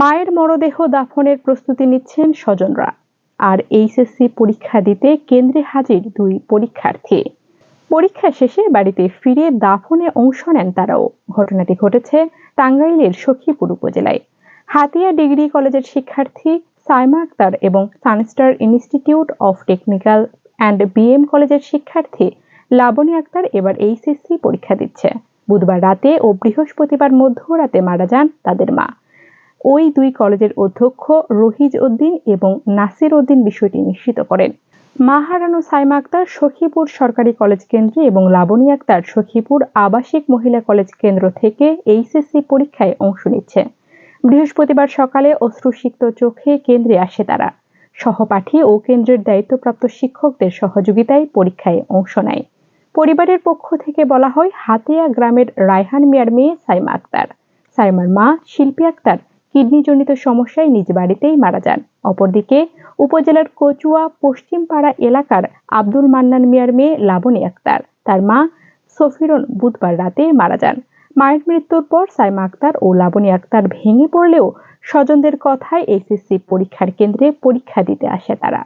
মায়ের মরদেহ দাফনের প্রস্তুতি নিচ্ছেন স্বজনরা। আর এইচএসসি পরীক্ষা দিতে কেন্দ্রে হাজির দুই পরীক্ষার্থী। পরীক্ষা শেষে বাড়িতে ফিরে দাফনে অংশ নেন তারাও। ঘটনাটি ঘটেছে টাঙ্গাইলের সখীপুর উপজেলায়। হাতিয়া ডিগ্রি কলেজের শিক্ষার্থী সাইমা আক্তার এবং Sunstar Institute of Technical and BM কলেজের শিক্ষার্থী লাবণী আক্তার এবার এইচএসসি পরীক্ষা দিচ্ছে। বুধবার রাতে ও বৃহস্পতিবার মধ্যরাতে মারা যান তাদের মা। ওই দুই কলেজের অধ্যক্ষ রহিজ উদ্দিন এবং নাসির উদ্দিন বিষয়টি নিশ্চিত করেন। মা হারানো সাইমা আক্তার সখীপুর সরকারি কলেজ কেন্দ্রে এবং লাবণী আক্তার সখীপুর আবাসিক মহিলা কলেজ কেন্দ্র থেকে এইচএসসি পরীক্ষায় অংশ নিচ্ছে বৃহস্পতিবার সকালে অশ্রুসিক্ত চোখে কেন্দ্রে আসে তারা। সহপাঠী ও কেন্দ্রের দায়িত্বপ্রাপ্ত শিক্ষকদের সহযোগিতায় পরীক্ষায় অংশ নেয়। পরিবারের পক্ষ থেকে বলা হয়, হাতিয়া গ্রামের রায়হান মিয়ার মেয়ে সাইমা আক্তার। সাইমার মা শিল্পী আক্তার কিডনিজনিত সমস্যায় নিজ বাড়িতেই মারা যান। অপরদিকে উপজেলার কচুয়া পশ্চিমপাড়া এলাকার আব্দুল মান্নান মিয়ার মেয়ে লাবণী আক্তার, তার মা সফিরন বুধবার রাতে মারা যান। মায়ের মৃত্যুর পর সাইমা আক্তার ও লাবণী আক্তার ভেঙে পড়লেও স্বজনদের কথায় এসএসসি পরীক্ষার কেন্দ্রে পরীক্ষা দিতে আসে তারা।